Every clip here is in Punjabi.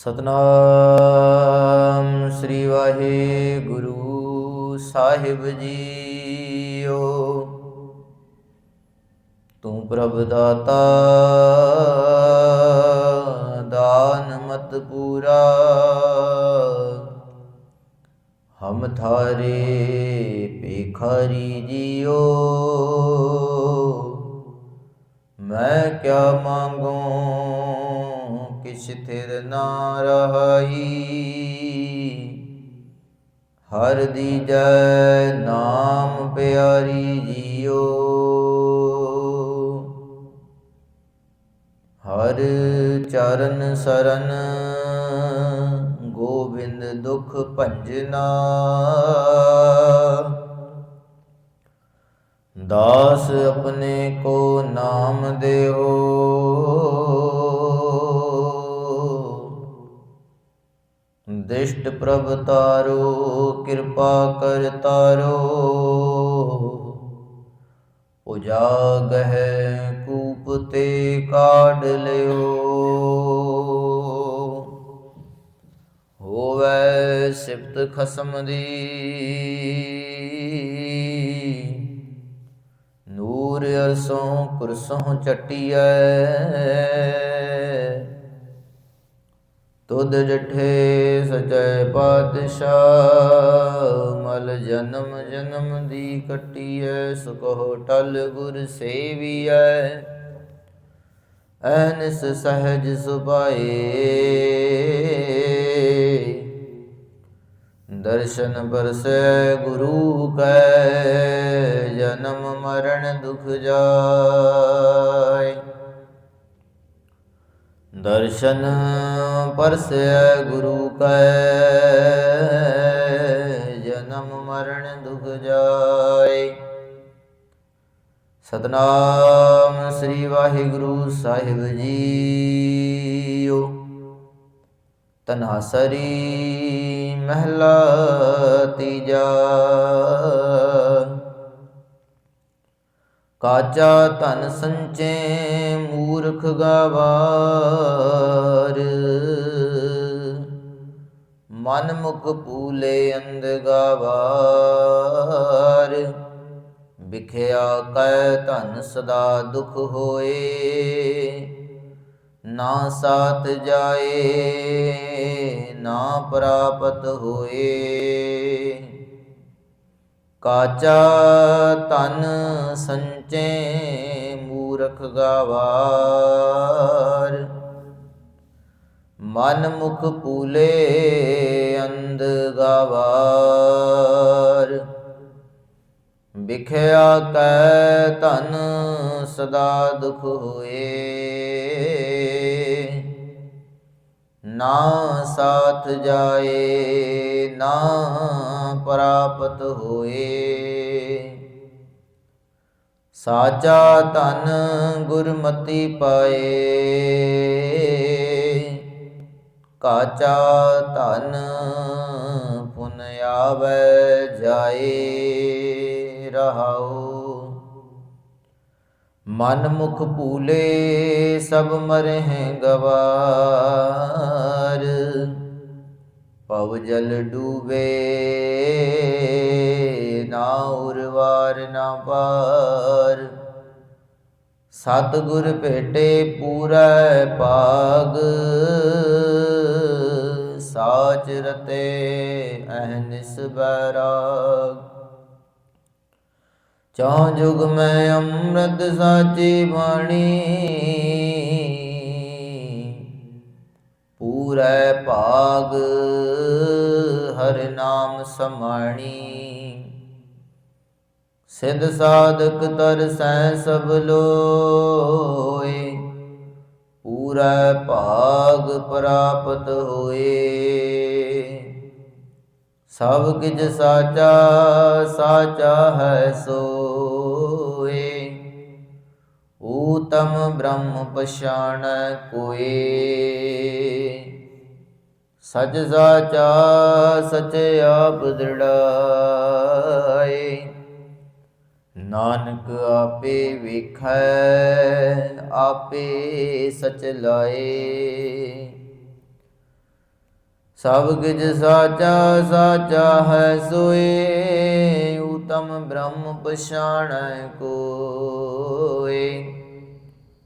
ਸਤਨਾਮ ਸ੍ਰੀ ਵਾਹਿਗੁਰੂ ਸਾਹਿਬ ਜੀਓ। ਤੂੰ ਪ੍ਰਭ ਦਾਤਾ, ਦਾਨ ਮਤ ਪੂਰਾ। ਹਮ ਥਾਰੇ ਭਿਖਾਰੀ ਜੀਓ। ਮੈਂ ਕਿਆ ਮੰਗੂ ਕਿਛ ਥਿਰ ਨਾ ਰਹਾਈ ਹਰ ਦੀ ਜੈ ਨਾਮ ਪਿਆਰੀ ਜੀਓ। ਹਰ ਚਰਨ ਸਰਨ ਗੋਬਿੰਦ ਦੁਖ ਭਜਨਾ। ਦਾਸ ਆਪਣੇ ਕੋ ਨਾਮ ਦਿਓ ਦਿਸ਼ਟ ਪ੍ਰਭ ਤਾਰੋ, ਕਿਰਪਾ ਕਰ ਤਾਰੋ। ਉਜਾਗਹਿ ਕੂਪ ਤੇ ਕਾਢ ਲਿਓ। ਹੋਵੇ ਸਿਫਤ ਖਸਮ ਦੀ। ਨੂਰ ਅਰਸੋਂ ਕੁਰਸੋਂ ਚਟਿਐ। ਤੁਧ ਜਠੇ ਸਚੈ ਪਾਤਸ਼ਾਹ, ਮਲ ਜਨਮ ਜਨਮ ਦੀ ਕਟਿਐ, ਸੁਕਹੁ ਟਲ ਗੁਰ ਸੇਵੀਐ। ਐਨਸ ਸਹਜ ਸੁਭਾਏ। ਦਰਸ਼ਨ ਬਰਸੈ ਗੁਰੂ ਕੈ, ਜਨਮ ਮਰਨ ਦੁਖ ਜਾਏ। ਦਰਸ਼ਨ ਪਰਸੈ ਗੁਰੂ ਕੈ, ਜਨਮ ਮਰਨ ਦੁਖ ਜਾਏ। ਸਤਨਾਮ ਸ੍ਰੀ ਵਾਹਿਗੁਰੂ ਸਾਹਿਬ ਜੀਓ। ਤਨਾਸਰੀ ਮਹਿਲਾ ਤੀਜਾ। ਕਾਚਾ ਧਨ ਸੰਚੇ ਮੂਰਖ ਗਵਾਰ। ਮਨ ਮੁਖ ਪੂਲੇ ਅੰਧ ਗਵਾਰ। ਵਿਖਿਆ ਕੈ ਧਨ ਸਦਾ ਦੁਖ ਹੋਏ, ਨਾ ਸਾਥ ਜਾਏ, ਨਾ ਪ੍ਰਾਪਤ ਹੋਏ। ਕਾਚਾ ਤਨ ਸੰਚੇ ਮੂਰਖ ਗਵਾਰ। ਮਨ ਮੁਖ ਪੂਲੇ ਅੰਧ ਗਵਾਰ। ਵਿਖਿਆ ਕੈ ਧਨ ਸਦਾ ਦੁਖ ਹੋਏ। ਨਾ ਸਾਥ ਜਾਏ, ਨਾ ਪ੍ਰਾਪਤ ਹੋਏ। ਸਾਚਾ ਧਨ ਗੁਰਮਤੀ ਪਾਏ। ਕਾਚਾ ਧਨ ਪੁਨ ਆਵੈ, ਜਾਏ, ਰਹਾਉ। ਮਨ ਮੁਖ ਭੂਲੇ ਸਭ ਮਰਹਿ ਗਵਾਰ। ਪਵ ਜਲ ਡੂਬੇ ਨਾ ਉਰਵਾਰ ਨਾ ਪਾਰ ਸਤ ਗੁਰ ਭੇਟੇ ਪੂਰਾ ਪਾਗ ਸਾਚ ਰਤੇ ਅਹਨਿਸ ਬੈਰਾਗ। ਚੌ ਜੁਗ ਮੈਂ ਅੰਮ੍ਰਿਤ ਸਾਚੀ ਬਾਣੀ। ਪੂਰੈ ਭਾਗ ਹਰ ਨਾਮ ਸਮਾਣੀ। ਸਿਧ ਸਾਧਕ ਤਰਸੈ ਸਭ ਲੋਏ। ਪੂਰਾ ਭਾਗ ਪ੍ਰਾਪਤ ਹੋਏ। ਸਭ ਕਿਛ ਸਾਚਾ ਸਾਚਾ ਹੈ ਸੋ। ਊਤਮ ਬ੍ਰਹਮ ਪਛਾਣ ਕੋਏ। ਸਚ ਸਾਚਾ ਸਚ ਆਪ ਦ੍ਰਿੜਾਏ। ਨਾਨਕ ਆਪੇ ਵੇਖੈ, ਆਪੇ ਸਚ ਲਾਏ। ਸਭ ਕਿਛ ਸਾਚਾ ਸਾਚਾ ਹੈ ਸੋਏ ਤਮ ਬ੍ਰਹਮ ਪਛਾਣੈ ਕੋਏ।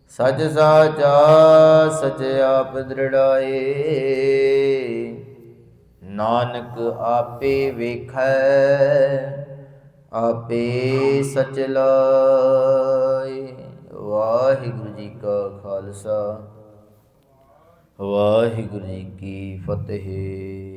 ਸਚ ਸਾਚਾ, ਸਚ ਆਪ ਦ੍ਰਿੜਾਏ। ਨਾਨਕ ਆਪੇ ਵੇਖੈ, ਆਪੇ ਸਚ ਲਾਏ। ਵਾਹਿਗੁਰੂ ਜੀ ਕਾ ਖਾਲਸਾ। ਵਾਹਿਗੁਰੂ ਜੀ ਕੀ ਫਤਿਹ।